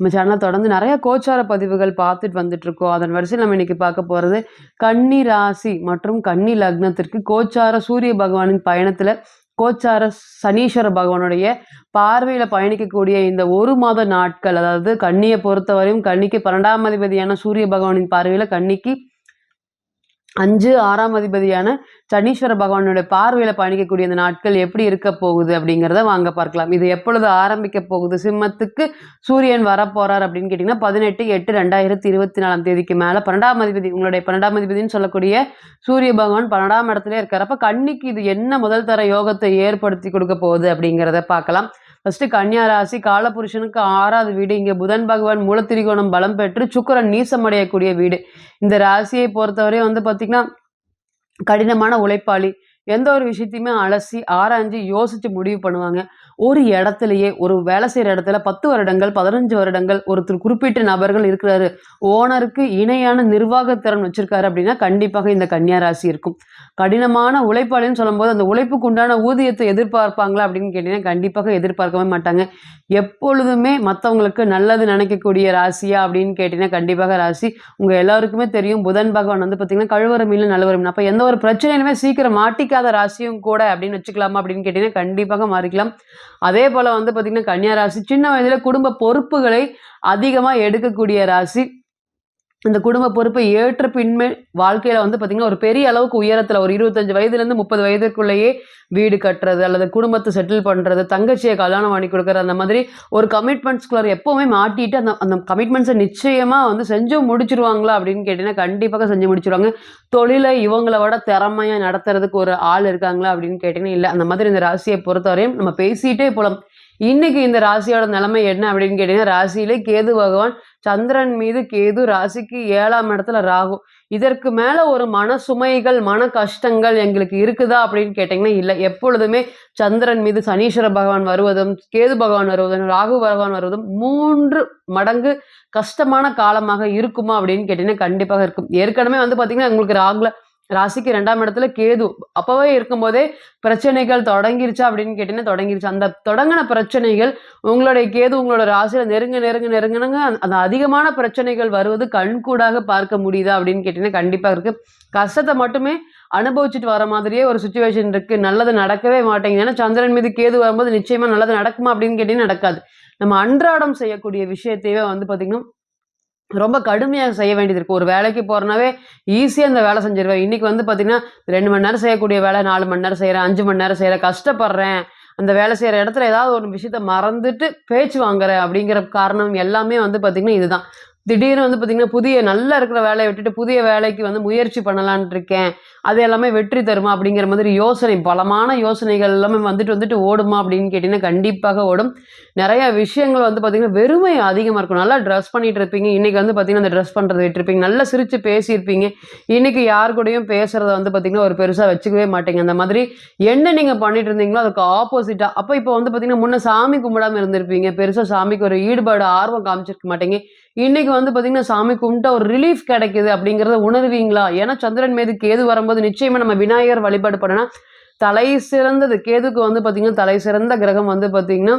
நம்ம சேனலில் தொடர்ந்து நிறைய கோச்சார பதிவுகள் பார்த்துட்டு வந்துட்டு இருக்கோம் அதன் வரிசையில் நம்ம இன்னைக்கு பார்க்க போகிறது கன்னி ராசி மற்றும் கன்னி லக்னத்திற்கு கோச்சார சூரிய பகவானின் பயணத்தில் கோச்சார சனீஸ்வர பகவானுடைய பார்வையில் பயணிக்கக்கூடிய இந்த ஒரு மாத நாட்கள் அதாவது கன்னியை பொறுத்தவரையும் கன்னிக்கு பன்னெண்டாம் அதிபதியான சூரிய பகவானின் பார்வையில் கன்னிக்கு அஞ்சு ஆறாம் அதிபதியான சனீஸ்வர பகவானுடைய பார்வையில் பயணிக்கக்கூடிய இந்த நாட்கள் எப்படி இருக்க போகுது அப்படிங்கிறத வாங்க பார்க்கலாம். இது எப்பொழுது ஆரம்பிக்க போகுது? சிம்மத்துக்கு சூரியன் வரப்போறார் அப்படின்னு கேட்டிங்கன்னா பதினெட்டு எட்டு ரெண்டாயிரத்தி இருபத்தி நாலாம் தேதிக்கு மேலே பன்னெண்டாம் அதிபதி உங்களுடைய பன்னெண்டாம் அதிபதினு சொல்லக்கூடிய சூரிய பகவான் பன்னெண்டாம் இடத்துல இருக்கார். கண்ணிக்கு இது என்ன முதல் தர யோகத்தை ஏற்படுத்தி கொடுக்க போகுது அப்படிங்கிறத பார்க்கலாம். ஃபர்ஸ்ட் கன்னியா ராசி காலபுருஷனுக்கு ஆறாவது வீடு. இங்கே புதன் பகவான் மூலத்திரிகோணம் பலம் பெற்று சுக்கரன் நீசமடையக்கூடிய வீடு. இந்த ராசியை பொறுத்தவரை வந்து பார்த்திங்கன்னா கடினமான உழைப்பாளி. எந்த ஒரு விஷயத்தையுமே அலசி ஆராய்ஞ்சு யோசித்து முடிவு பண்ணுவாங்க. ஒரு இடத்துலையே ஒரு வேலை செய்கிற இடத்துல பத்து வருடங்கள் பதினஞ்சு வருடங்கள் ஒருத்தர் குறிப்பிட்ட நபர்கள் இருக்கிறாரு. ஓனருக்கு இணையான நிர்வாகத்திறன் வச்சிருக்காரு அப்படின்னா கண்டிப்பாக இந்த கன்னியா ராசி இருக்கும். கடினமான உழைப்பாளின்னு சொல்லும்போது அந்த உழைப்புக்கு உண்டான ஊதியத்தை எதிர்பார்ப்பாங்களா அப்படின்னு கேட்டீங்கன்னா கண்டிப்பாக எதிர்பார்க்கவே மாட்டாங்க. எப்பொழுதுமே மற்றவங்களுக்கு நல்லது நினைக்கக்கூடிய ராசியா அப்படின்னு கேட்டீங்கன்னா கண்டிப்பாக ராசி. உங்கள் எல்லாருக்குமே தெரியும் புதன் பகவான் வந்து பார்த்தீங்கன்னா கழுவரம் மீன் நல்லவரும் அப்போ எந்த ஒரு பிரச்சனையுமே சீக்கிரம் மாட்டிக்காத ராசியும் கூட அப்படின்னு வச்சுக்கலாமா அப்படின்னு கேட்டீங்கன்னா கண்டிப்பாக மாறிக்கலாம். அதே போல் வந்து பார்த்திங்கன்னா கன்னியா ராசி சின்ன வயதில் குடும்ப பொறுப்புகளை அதிகமாக எடுக்கக்கூடிய ராசி. இந்த குடும்ப பொறுப்பை ஏற்ற பின்மே வாழ்க்கையில் வந்து பார்த்திங்கன்னா ஒரு பெரிய அளவுக்கு உயரத்தில் ஒரு இருபத்தஞ்சு வயதுலேருந்து முப்பது வயதுக்குள்ளேயே வீடு கட்டுறது அல்லது குடும்பத்தை செட்டில் பண்ணுறது தங்கச்சியை கல்யாணம் பண்ணி கொடுக்குறது அந்த மாதிரி ஒரு கமிட்மெண்ட்ஸ்குள்ளார் எப்போவுமே மாட்டிட்டு அந்த அந்த கமிட்மெண்ட்ஸை நிச்சயமாக வந்து செஞ்சு முடிச்சிருவாங்களா அப்படின்னு கேட்டிங்கன்னா கண்டிப்பாக செஞ்சு முடிச்சிருவாங்க. தொழிலை இவங்களை விட திறமையாக நடத்துறதுக்கு ஒரு ஆள் இருக்காங்களா அப்படின்னு கேட்டிங்கன்னா இல்லை. அந்த மாதிரி இந்த ராசியை பொறுத்தவரையும் நம்ம பேசிகிட்டே போகலாம் இன்னைக்கு இந்த ராசியோட நிலைமை என்ன அப்படின்னு கேட்டீங்கன்னா ராசியிலே கேது பகவான் சந்திரன் மீது கேது ராசிக்கு ஏழாம் இடத்துல ராகு. இதற்கு மேல ஒரு மன சுமைகள் மன கஷ்டங்கள் எங்களுக்கு இருக்குதா அப்படின்னு கேட்டிங்கன்னா இல்லை. எப்பொழுதுமே சந்திரன் மீது சனீஸ்வர பகவான் வருவதும் கேது பகவான் வருவதும் ராகு பகவான் வருவதும் மூன்று மடங்கு கஷ்டமான காலமாக இருக்குமா அப்படின்னு கேட்டிங்கன்னா கண்டிப்பாக இருக்கும். ஏற்கனவே வந்து பார்த்தீங்கன்னா உங்களுக்கு ராகுல ராசிக்கு ரெண்டாம் இடத்துல கேது. அப்போவே இருக்கும்போதே பிரச்சனைகள் தொடங்கிருச்சா அப்படின்னு கேட்டீங்கன்னா தொடங்கிருச்சு. அந்த தொடங்கின பிரச்சனைகள் உங்களுடைய கேது உங்களோட ராசியில நெருங்க நெருங்க நெருங்கினங்க அந்த அதிகமான பிரச்சனைகள் வருவது கண்கூடாக பார்க்க முடியுதா அப்படின்னு கேட்டீங்கன்னா கண்டிப்பாக இருக்கு. கஷ்டத்தை மட்டுமே அனுபவிச்சுட்டு வர மாதிரியே ஒரு சுச்சுவேஷன் இருக்கு. நல்லது நடக்கவே மாட்டேங்குது. ஏன்னா சந்திரன் மீது கேது வரும்போது நிச்சயமா நல்லது நடக்குமா அப்படின்னு கேட்டீங்கன்னா நடக்காது. நம்ம அன்றாடம் செய்யக்கூடிய விஷயத்தையே வந்து பார்த்தீங்கன்னா ரொம்ப கடுமையாக செய்ய வேண்டியது இருக்குது ஒரு வேலைக்கு போகிறனாவே ஈஸியாக அந்த வேலை செஞ்சிருவேன். இன்றைக்கி வந்து பார்த்திங்கன்னா ரெண்டு மணி நேரம் செய்யக்கூடிய வேலை நாலு மணி நேரம் செய்கிறேன் அஞ்சு மணி நேரம் செய்கிறேன் கஷ்டப்படுறேன். அந்த வேலை செய்கிற இடத்துல ஏதாவது ஒரு விஷயத்த மறந்துட்டு பேச்சு வாங்குறேன் அப்படிங்கிற காரணம் எல்லாமே வந்து பார்த்திங்கன்னா இதுதான். திடீர்னு வந்து பார்த்திங்கன்னா புதிய நல்லா இருக்கிற வேலையை விட்டுட்டு புதிய வேலைக்கு வந்து முயற்சி பண்ணலான் இருக்கேன். அது எல்லாமே வெற்றி தருமா அப்படிங்கிற மாதிரி யோசனை பலமான யோசனைகள் எல்லாமே வந்துட்டு வந்துட்டு ஓடுமா அப்படின்னு கேட்டிங்கன்னா கண்டிப்பாக ஓடும். நிறைய விஷயங்கள் வந்து பார்த்திங்கன்னா வெறுமை அதிகமாக இருக்கும். நல்லா ட்ரெஸ் பண்ணிட்டு இருப்பீங்க. இன்றைக்கி வந்து பார்த்திங்கன்னா அந்த ட்ரெஸ் பண்ணுறது விட்டுருப்பீங்க. நல்லா சிரித்து பேசியிருப்பீங்க. இன்றைக்கி யார் கூடயும் பேசுகிறத வந்து பார்த்திங்கன்னா ஒரு பெருசாக வச்சுக்கவே மாட்டேங்க. அந்த மாதிரி என்ன நீங்கள் பண்ணிட்டு இருந்தீங்களோ அதுக்கு ஆப்போசிட்டாக அப்போ இப்போ வந்து பார்த்திங்கன்னா முன்னே சாமி கும்பிடாமல் இருந்திருப்பீங்க. பெருசாக சாமிக்கு ஒரு ஈடுபாடு ஆர்வம் காமிச்சிருக்க மாட்டேங்க. இன்னைக்கு வந்து பார்த்தீங்கன்னா சாமி கும்பிட்டா ஒரு ரிலீஃப் கிடைக்குது அப்படிங்கிறத உணர்வீங்களா? ஏன்னா சந்திரன் மீது கேது வரும்போது நிச்சயமாக நம்ம விநாயகர் வழிபாடு பண்ணனா தலை சிறந்தது. கேதுக்கு வந்து பார்த்தீங்கன்னா தலை சிறந்த கிரகம் வந்து பார்த்தீங்கன்னா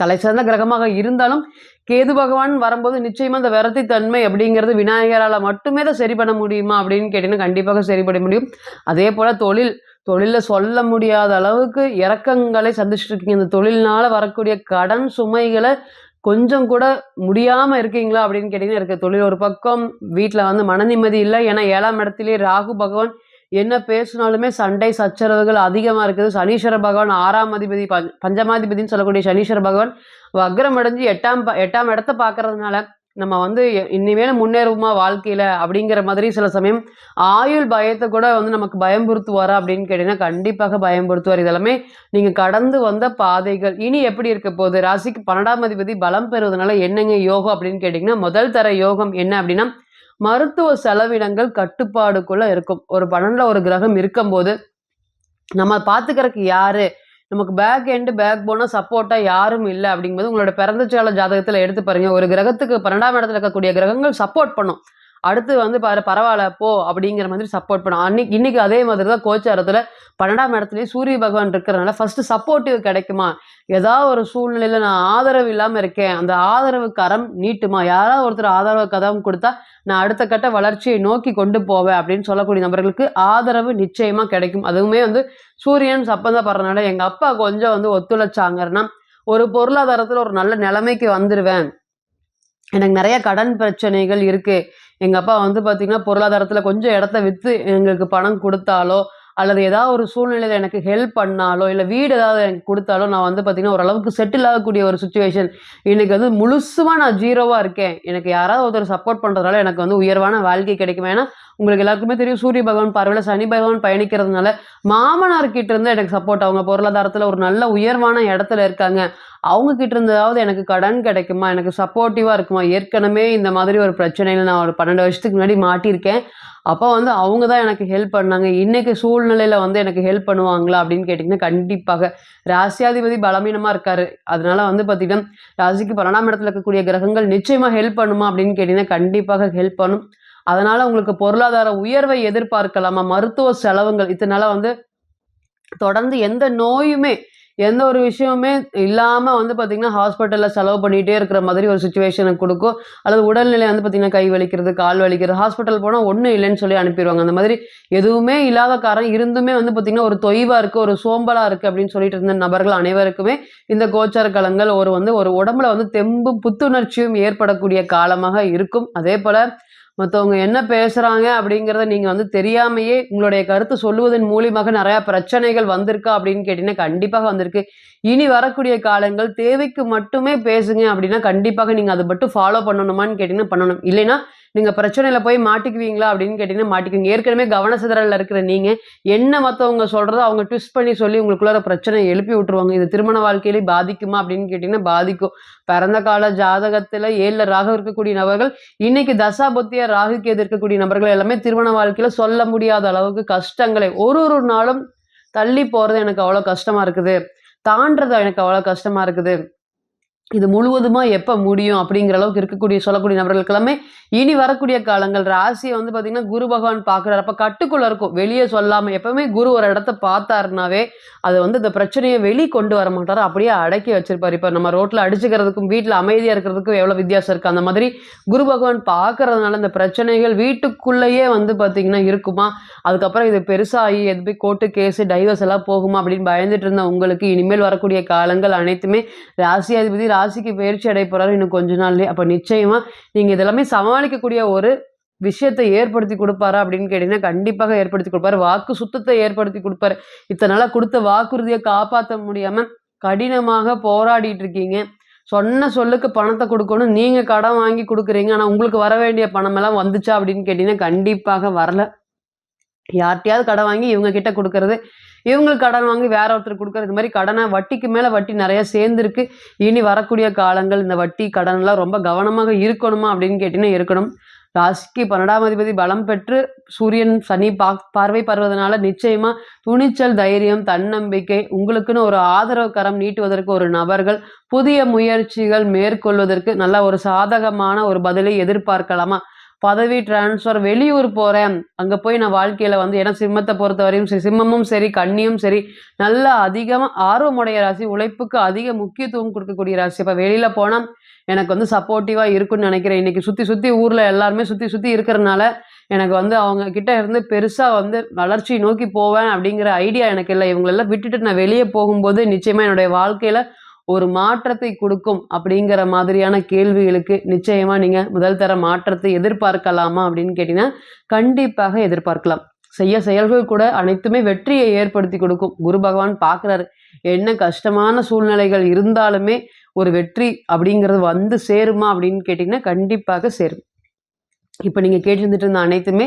தலை சிறந்த கிரகமாக இருந்தாலும் கேது பகவான் வரும்போது நிச்சயமா அந்த விரத்தி தன்மை அப்படிங்கிறது விநாயகரால் மட்டுமே தான் சரி பண்ண முடியுமா அப்படின்னு கேட்டீங்கன்னா கண்டிப்பாக சரி பண்ண முடியும். அதே போல் தொழில் தொழிலில் சொல்ல முடியாத அளவுக்கு இறக்கங்களை சந்திச்சுட்டு இருக்கீங்க. இந்த தொழிலினால் வரக்கூடிய கடன் சுமைகளை கொஞ்சம் கூட முடியாமல் இருக்கீங்களா அப்படின்னு கேட்டிங்கன்னா இருக்க. தொழில் ஒரு பக்கம் வீட்டில் வந்து மன நிம்மதி இல்லை. ஏன்னா ஏழாம் இடத்துலேயே ராகு பகவான் என்ன பேசினாலுமே சண்டை சச்சரவுகள் அதிகமாக இருக்குது. சனீஸ்வர பகவான் ஆறாம் அதிபதி பஞ்சமாதிபதினு சொல்லக்கூடிய சனீஸ்வர பகவான் வக்ரம் அடைஞ்சு எட்டாம் எட்டாம் இடத்த பார்க்கறதுனால நம்ம வந்து இனிமேல் முன்னேறுமா வாழ்க்கையில் அப்படிங்கிற மாதிரி சில சமயம் ஆயுள் பயத்தை கூட வந்து நமக்கு பயம்புறுத்துவாரா அப்படின்னு கேட்டிங்கன்னா கண்டிப்பாக பயம்புறுத்துவார். இதெல்லாமே நீங்கள் கடந்து வந்த பாதைகள். இனி எப்படி இருக்க போகுது? ராசிக்கு பன்னெண்டாம் அதிபதி பலம் பெறுவதனால என்னங்க யோகம் அப்படின்னு கேட்டிங்கன்னா முதல் தர யோகம் என்ன அப்படின்னா மருத்துவ செலவினங்கள் கட்டுப்பாடுக்குள்ளே இருக்கும். ஒரு பன்னெண்டில் ஒரு கிரகம் இருக்கும்போது நம்ம பார்த்துக்கிறதுக்கு யாரு? நமக்கு பேக் எண்டு பேக் போனால் சப்போர்ட்டாக யாரும் இல்லை அப்படிங்கும்போது உங்களோட பிறந்த ஜாதகத்தில் எடுத்து பாருங்கள் ஒரு கிரகத்துக்கு பன்னெண்டாம் இடத்துல இருக்கக்கூடிய கிரகங்கள் சப்போர்ட் பண்ணும். அடுத்து வந்து பாரு பரவாயில்ல போ அப்படிங்கிற மாதிரி சப்போர்ட் பண்ணும் அன்னைக்கு இன்னைக்கு அதே மாதிரி தான் கோச்சாரத்தில் பன்னெண்டாம் இடத்துலயே சூரிய பகவான் இருக்கிறனால ஃபர்ஸ்ட் சப்போர்ட்டிவ் கிடைக்குமா? ஏதாவது ஒரு சூழ்நிலையில நான் ஆதரவு இல்லாமல் இருக்கேன். அந்த ஆதரவு கரம் நீட்டுமா? யாராவது ஒருத்தர் ஆதரவு கதம் கொடுத்தா நான் அடுத்த கட்ட வளர்ச்சியை நோக்கி கொண்டு போவேன் அப்படின்னு சொல்லக்கூடிய நபர்களுக்கு ஆதரவு நிச்சயமா கிடைக்கும். அதுவுமே வந்து சூரியன் சப்பந்தப்படுறதுனால எங்க அப்பா கொஞ்சம் வந்து ஒத்துழைச்சாங்கன்னா ஒரு பொருளாதாரத்துல ஒரு நல்ல நிலைமைக்கு வந்துடுவேன் எனக்கு நிறைய கடன் பிரச்சனைகள் இருக்குது எங்கள் அப்பா வந்து பார்த்திங்கன்னா பொருளாதாரத்தில் கொஞ்சம் இடத்த விற்று எங்களுக்கு பணம் கொடுத்தாலோ அல்லது ஏதாவது ஒரு சூழ்நிலையில் எனக்கு ஹெல்ப் பண்ணாலோ இல்லை வீடு ஏதாவது எனக்கு கொடுத்தாலோ நான் வந்து பார்த்திங்கன்னா ஓரளவுக்கு செட்டில் ஆகக்கூடிய ஒரு சுச்சுவேஷன் இன்னைக்கு வந்து முழுசுமாக நான் ஜீரோவாக இருக்கேன். எனக்கு யாராவது ஒருத்தர் சப்போர்ட் பண்ணுறதுனால எனக்கு வந்து உயர்வான வாழ்க்கை கிடைக்கும். ஏன்னா உங்களுக்கு எல்லாருக்குமே தெரியும். சூரிய பகவான் பார்வையில் சனி பகவான் பயணிக்கிறதுனால மாமனார் கிட்ட இருந்து எனக்கு சப்போர்ட் அவங்க பொருளாதாரத்தில் ஒரு நல்ல உயர்வான இடத்துல இருக்காங்க. அவங்க கிட்ட இருந்ததாவது எனக்கு கடன் கிடைக்குமா? எனக்கு சப்போர்ட்டிவாக இருக்குமா? ஏற்கனவே இந்த மாதிரி ஒரு பிரச்சனையில் நான் ஒரு பன்னெண்டு வருஷத்துக்கு முன்னாடி மாட்டியிருக்கேன். அப்போ வந்து அவங்க தான் எனக்கு ஹெல்ப் பண்ணாங்க. இன்னைக்கு சூழ்நிலையில் வந்து எனக்கு ஹெல்ப் பண்ணுவாங்களா அப்படின்னு கேட்டிங்கன்னா கண்டிப்பாக. ராசியாதிபதி பலமீனமாக இருக்கார். அதனால வந்து பார்த்திங்கன்னா ராசிக்கு பன்னெண்டாம் இடத்துல இருக்கக்கூடிய கிரகங்கள் நிச்சயமாக ஹெல்ப் பண்ணுமா அப்படின்னு கேட்டிங்கன்னா கண்டிப்பாக ஹெல்ப் பண்ணும். அதனால உங்களுக்கு பொருளாதார உயர்வை எதிர்பார்க்கலாமா? மருத்துவ செலவுகள் இதனால வந்து தொடர்ந்து எந்த நோயுமே எந்த ஒரு விஷயமுமே இல்லாமல் வந்து பார்த்தீங்கன்னா ஹாஸ்பிட்டலில் செலவு பண்ணிகிட்டே இருக்கிற மாதிரி ஒரு சுச்சுவேஷனை கொடுக்கும். அல்லது உடல்நிலை வந்து பார்த்திங்கன்னா கை வலிக்கிறது கால் வலிக்கிறது ஹாஸ்பிட்டல் போனால் ஒன்றும் இல்லைன்னு சொல்லி அனுப்பிடுவாங்க. அந்த மாதிரி எதுவுமே இல்லாத காரணம் இருந்துமே வந்து பார்த்திங்கன்னா ஒரு தொய்வாக இருக்குது ஒரு சோம்பலாக இருக்குது அப்படின்னு சொல்லிட்டு இருந்த நபர்கள் அனைவருக்குமே இந்த கோச்சார கலங்கள் ஒரு வந்து ஒரு உடம்புல வந்து தெம்பும் புத்துணர்ச்சியும் ஏற்படக்கூடிய காலமாக இருக்கும். அதே போல் மற்றவங்க என்ன பேசுறாங்க அப்படிங்கிறத நீங்க வந்து தெரியாமையே உங்களுடைய கருத்து சொல்லுவதன் மூலியமாக நிறைய பிரச்சனைகள் வந்திருக்கா அப்படின்னு கேட்டிங்கன்னா கண்டிப்பாக வந்திருக்கு. இனி வரக்கூடிய காலங்கள் தேவைக்கு மட்டுமே பேசுங்க அப்படின்னா கண்டிப்பாக நீங்க அதை மட்டும் ஃபாலோ பண்ணணுமான்னு கேட்டிங்கன்னா பண்ணணும். இல்லைன்னா நீங்கள் பிரச்சனையில் போய் மாட்டிக்குவீங்களா அப்படின்னு கேட்டிங்கன்னா மாட்டிக்குவீங்க. ஏற்கனவே கவனசிதறல்ல இருக்கிற நீங்கள் என்ன மற்றவங்க சொல்கிறதோ அவங்க ட்விஸ்ட் பண்ணி சொல்லி உங்களுக்குள்ள பிரச்சனை எழுப்பி விட்டுருவாங்க. இது திருமண வாழ்க்கையிலே பாதிக்குமா அப்படின்னு கேட்டிங்கன்னா பாதிக்கும். பிறந்த கால ஜாதகத்தில் ஏழில் ராகு இருக்கக்கூடிய நபர்கள் இன்னைக்கு தசா புத்திய ராகு கேது இருக்கக்கூடிய நபர்கள் எல்லாமே திருமண வாழ்க்கையில் சொல்ல முடியாத அளவுக்கு கஷ்டங்களை ஒரு ஒரு நாளும் தள்ளி போகிறது எனக்கு அவ்வளோ கஷ்டமாக இருக்குது. தாண்டது எனக்கு அவ்வளோ கஷ்டமாக இருக்குது. இது முழுவதுமாக எப்போ முடியும் அப்படிங்கிற அளவுக்கு இருக்கக்கூடிய சொல்லக்கூடிய நபர்களுக்கு எல்லாமே இனி வரக்கூடிய காலங்கள். ராசியை வந்து பார்த்திங்கன்னா குரு பகவான் பார்க்குறாரு அப்போ கட்டுக்குள்ள இருக்கும். வெளியே சொல்லாமல் எப்போவுமே குரு ஒரு இடத்த பார்த்தாருனாவே அது வந்து இந்த பிரச்சனையை வெளி கொண்டு வர மாட்டாரோ. அப்படியே அடக்கி வச்சிருப்பார். இப்போ நம்ம ரோட்டில் அடிச்சுக்கிறதுக்கும் வீட்டில் அமைதியாக இருக்கிறதுக்கும் எவ்வளோ வித்தியாசம் இருக்குது அந்த மாதிரி குரு பகவான் பார்க்கறதுனால இந்த பிரச்சனைகள் வீட்டுக்குள்ளேயே வந்து பார்த்திங்கன்னா இருக்குமா? அதுக்கப்புறம் இது பெருசாகி எது போய் கோர்ட்டு கேஸு டைவர்ஸ் எல்லாம் போகுமா? அப்படின்னு பயந்துட்டு இருந்த உங்களுக்கு இனிமேல் வரக்கூடிய காலங்கள் அனைத்துமே ராசியாதிபதி ராசிக்கு பயிற்சி அடைய போகிறாரு இன்னும் கொஞ்ச நாள்லேயே அப்போ நிச்சயமாக நீங்கள் இதெல்லாமே சமாளிக்கக்கூடிய ஒரு விஷயத்தை ஏற்படுத்தி கொடுப்பாரா அப்படின்னு கேட்டிங்கன்னா கண்டிப்பாக ஏற்படுத்தி கொடுப்பாரு. வாக்கு சுத்தத்தை ஏற்படுத்தி கொடுப்பாரு. இத்தனை நாளாக கொடுத்த வாக்குறுதியை காப்பாற்ற முடியாமல் கடினமாக போராடிட்டு இருக்கீங்க. சொன்ன சொல்லுக்கு பணத்தை கொடுக்கணும். நீங்கள் கடன் வாங்கி கொடுக்குறீங்க. ஆனால் உங்களுக்கு வர வேண்டிய பணமெல்லாம் வந்துச்சா அப்படின்னு கேட்டிங்கன்னா கண்டிப்பாக வரல. யார்கிட்டயாவது கடன் வாங்கி இவங்க கிட்ட கொடுக்கறது இவங்களுக்கு கடன் வாங்கி வேற ஒருத்தர் கொடுக்குறது. இது மாதிரி கடனை வட்டிக்கு மேலே வட்டி நிறைய சேர்ந்துருக்கு. இனி வரக்கூடிய காலங்கள் இந்த வட்டி கடன்லாம் ரொம்ப கவனமாக இருக்கணுமா அப்படின்னு கேட்டீங்கன்னா இருக்கணும். ராசிக்கு பன்னெண்டாம் அதிபதி பலம் பெற்று சூரியன் சனி பா பார்வை பருவதனால நிச்சயமா துணிச்சல் தைரியம் தன்னம்பிக்கை உங்களுக்குன்னு ஒரு ஆதரவு கரம் நீட்டுவதற்கு ஒரு நபர்கள் புதிய முயற்சிகள் மேற்கொள்வதற்கு நல்ல ஒரு சாதகமான ஒரு பதிலை எதிர்பார்க்கலாமா? பதவி டிரான்ஸ்ஃபர் வெளியூர் போகிறேன் அங்கே போய் நான் வாழ்க்கையில் வந்து ஏன்னா சிம்மத்தை பொறுத்த வரையும் சரி சிம்மமும் சரி கண்ணியும் சரி நல்ல அதிகமாக ஆர்வமுடைய ராசி உழைப்புக்கு அதிக முக்கியத்துவம் கொடுக்கக்கூடிய ராசி. இப்போ வெளியில் போனால் எனக்கு வந்து சப்போர்ட்டிவாக இருக்கும்னு நினைக்கிறேன். இன்றைக்கி சுற்றி சுற்றி ஊரில் எல்லாருமே சுற்றி சுற்றி இருக்கிறனால எனக்கு வந்து அவங்க கிட்ட இருந்து பெருசாக வந்து வளர்ச்சி நோக்கி போவேன் அப்படிங்கிற ஐடியா எனக்கு இல்லை. இவங்களெல்லாம் விட்டுட்டு நான் வெளியே போகும்போது நிச்சயமாக என்னுடைய வாழ்க்கையில் ஒரு மாற்றத்தை கொடுக்கும் அப்படிங்கிற மாதிரியான கேள்விகளுக்கு நிச்சயமா நீங்க முதல் தர மாற்றத்தை எதிர்பார்க்கலாமா அப்படின்னு கேட்டீங்கன்னா கண்டிப்பாக எதிர்பார்க்கலாம். செய்ய செயல்கள் கூட அனைத்துமே வெற்றியை ஏற்படுத்தி கொடுக்கும். குரு பகவான் பார்க்குறாரு என்ன கஷ்டமான சூழ்நிலைகள் இருந்தாலுமே ஒரு வெற்றி அப்படிங்கிறது வந்து சேருமா அப்படின்னு கேட்டிங்கன்னா கண்டிப்பாக சேரும். இப்போ நீங்கள் கேட்டிருந்துட்டு இருந்த அனைத்துமே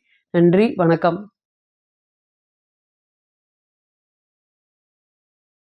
நன்றி வணக்கம்.